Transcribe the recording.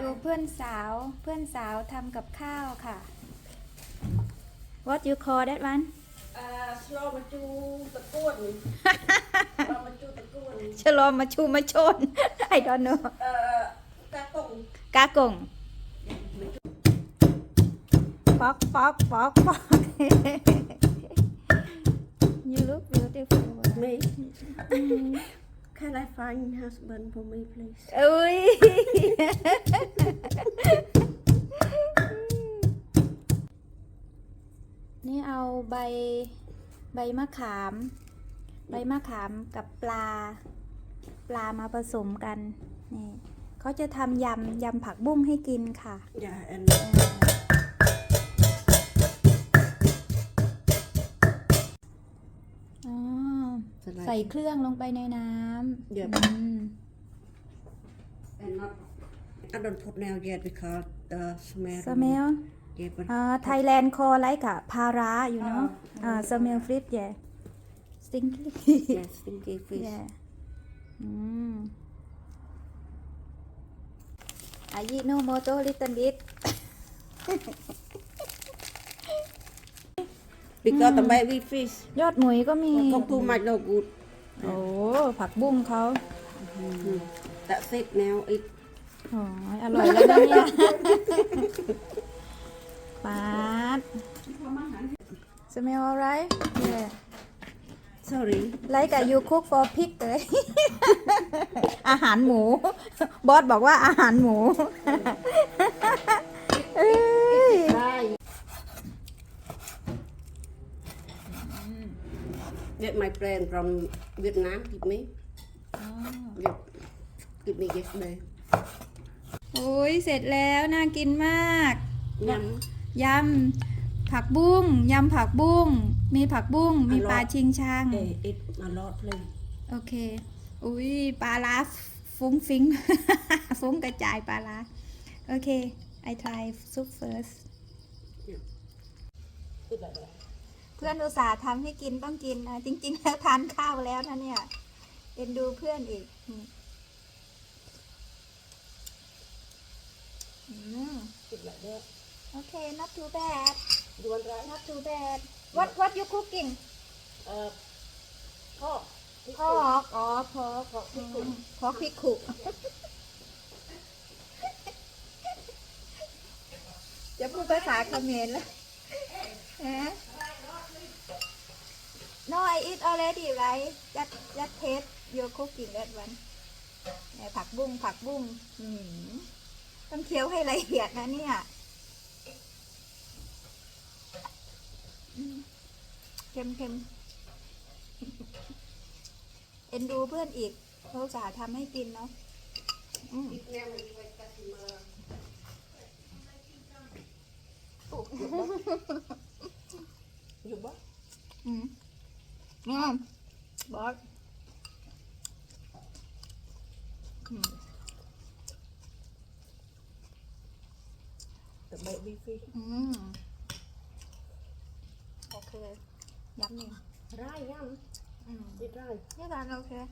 ดูเพื่อนสาวเพื่อนสาวทำกับข้าวค่ะ What you call that one อ่าสโลมาจูตะกร้วนสโลมาจูตะกร้วนฉลอมมาชูมาชน I don't know เอ่อกาตงกากงปอกปอกปอกปอก find husband for me please อุ้ย นี่เอาใบใบมะขาม ใบมะขามกับปลา ปลามาผสมกัน นี่เขาจะทำยำยำผักบุ้งให้กินค่ะ Yeah and อ๋อ ใส่เครื่องลงไปในน้ำเดี๋ยวอืม and not I don't put now yet because the smell สเมล yeah but อ่าไทยแลนด์คอไลค์กับพาราอยู่เนาะอ่าสเมลฟลิป yeah stinky yeah stinky fish yeah อืมอายิโนโมโตลิตเติ้ลบิท because the baby fish ยอดหมุยก็มี không too much no good โอ้ผักบุ้งเขา that's it now it โอ้ยอร่อยแล้วนะเนี่ยปาด smell alright yeah sorry like a you cook for pig เลยอาหารหมู บอสบอกว่าอาหารหมู เอ้ย get my friend from Vietnam give me yeah give me yesterday โอ้ยเสร็จแล้วน่ากินมาก nhắm ยำผักบุ้งยำผักบุ้ง มีผักบุ้ง มีปลาชิงช่าง Hey, eat a lot please โอเค อุ้ยปลาร้าฟุ้งฟิ้ง ฟุ้งกระจายปลาร้าโอเค I try soup first Eat like that เพื่อนอุตส่าห์ทำให้กินต้องกินนะจริง ๆ แล้วทานข้าวแล้วนะเนี่ยเอ็นดูเพื่อนอีกอืมอืม Eat like that โอเค not too bad you want rice not too bad what what you cooking uh pork พอกอ๋อพอก pork อื pickle มพอกพริกขุจะพูดภาษาเขมรแล้วฮะ No I eat already right just just taste your cooking that one เนี่ยผักบุ้งผักบุ้งอืมต้องเคี้ยวให้ละเอียดนะเนี่ยอืมเค็มเค็มเอ็นดูเพื่อนอีกเขาอุตสาห์ทำให้กินเนาะอืม ngon bớt tụi bậy vi phi ok nhắm nè rồi nhắm đi rồi nhớ ra ok